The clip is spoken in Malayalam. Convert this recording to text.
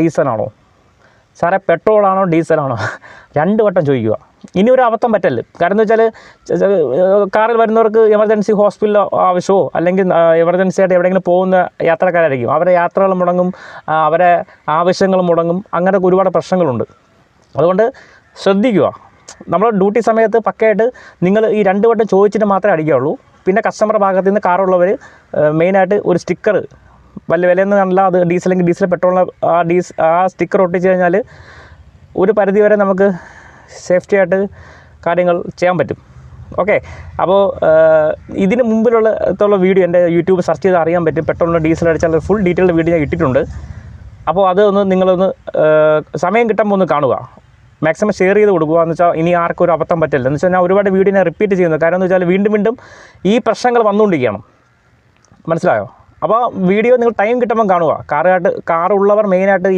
ഡീസലാണോ? സാറേ പെട്രോളാണോ ഡീസലാണോ? രണ്ട് വട്ടം ചോദിക്കുക. ഇനി ഒരു അബദ്ധം പറ്റല്ല കാരണം എന്ന് വെച്ചാൽ കാറിൽ വരുന്നവർക്ക് എമർജൻസി ഹോസ്പിറ്റൽ ആവശ്യമോ അല്ലെങ്കിൽ എമർജൻസി ആയിട്ട് എവിടെയെങ്കിലും പോകുന്ന യാത്രക്കാരായിരിക്കും. അവരെ യാത്രകൾ മുടങ്ങും അവരെ ആവശ്യങ്ങൾ മുടങ്ങും അങ്ങനെ ഒരുപാട് പ്രശ്നങ്ങളുണ്ട്. അതുകൊണ്ട് ശ്രദ്ധിക്കുക. നമ്മൾ ഡ്യൂട്ടി സമയത്ത് പക്കയായിട്ട് നിങ്ങൾ ഈ രണ്ട് വട്ടം ചോദിച്ചിട്ട് മാത്രമേ അടിക്കുകയുള്ളൂ പിന്നെ കസ്റ്റമർ ഭാഗത്തു നിന്ന് കാറുള്ളവർ മെയിനായിട്ട് ഒരു സ്റ്റിക്കർ വല്ല വിലയെന്ന് കാണില്ല അത് ഡീസലെങ്കിൽ ഡീസൽ പെട്രോളിന് ആ ഡീസ് ആ സ്റ്റിക്കർ ഒട്ടിച്ച് കഴിഞ്ഞാൽ ഒരു പരിധി വരെ നമുക്ക് സേഫ്റ്റി ആയിട്ട് കാര്യങ്ങൾ ചെയ്യാൻ പറ്റും. ഓക്കെ അപ്പോൾ ഇതിന് മുമ്പിലുള്ള വീഡിയോ എന്റെ യൂട്യൂബ് സെർച്ച് ചെയ്ത് അറിയാൻ പറ്റും. പെട്രോളിന് ഡീസൽ അടിച്ചാൽ ഫുൾ ഡീറ്റെയിൽഡ് വീഡിയോ ഞാൻ ഇട്ടിട്ടുണ്ട്. അപ്പോൾ അതൊന്ന് നിങ്ങളൊന്ന് സമയം കിട്ടുമ്പോൾ ഒന്ന് കാണുക. മാക്സിമം ഷെയർ ചെയ്ത് കൊടുക്കുക. എന്ന് വെച്ചാൽ ഇനി ആർക്കും ഒരു അബദ്ധം പറ്റില്ല. എന്ന് വെച്ചാൽ ഞാൻ ഒരുപാട് വീഡിയോ ഞാൻ റിപ്പീറ്റ് ചെയ്യുന്നു. കാരണം എന്ന് വെച്ചാൽ വീണ്ടും വീണ്ടും ഈ പ്രശ്നങ്ങൾ വന്നുകൊണ്ടിരിക്കുകയാണ്. മനസ്സിലായോ? അപ്പോൾ വീഡിയോ നിങ്ങൾ ടൈം കിട്ടുമ്പോൾ കാണുക. കാറുകാട്ട് കാറുള്ളവർ മെയിനായിട്ട്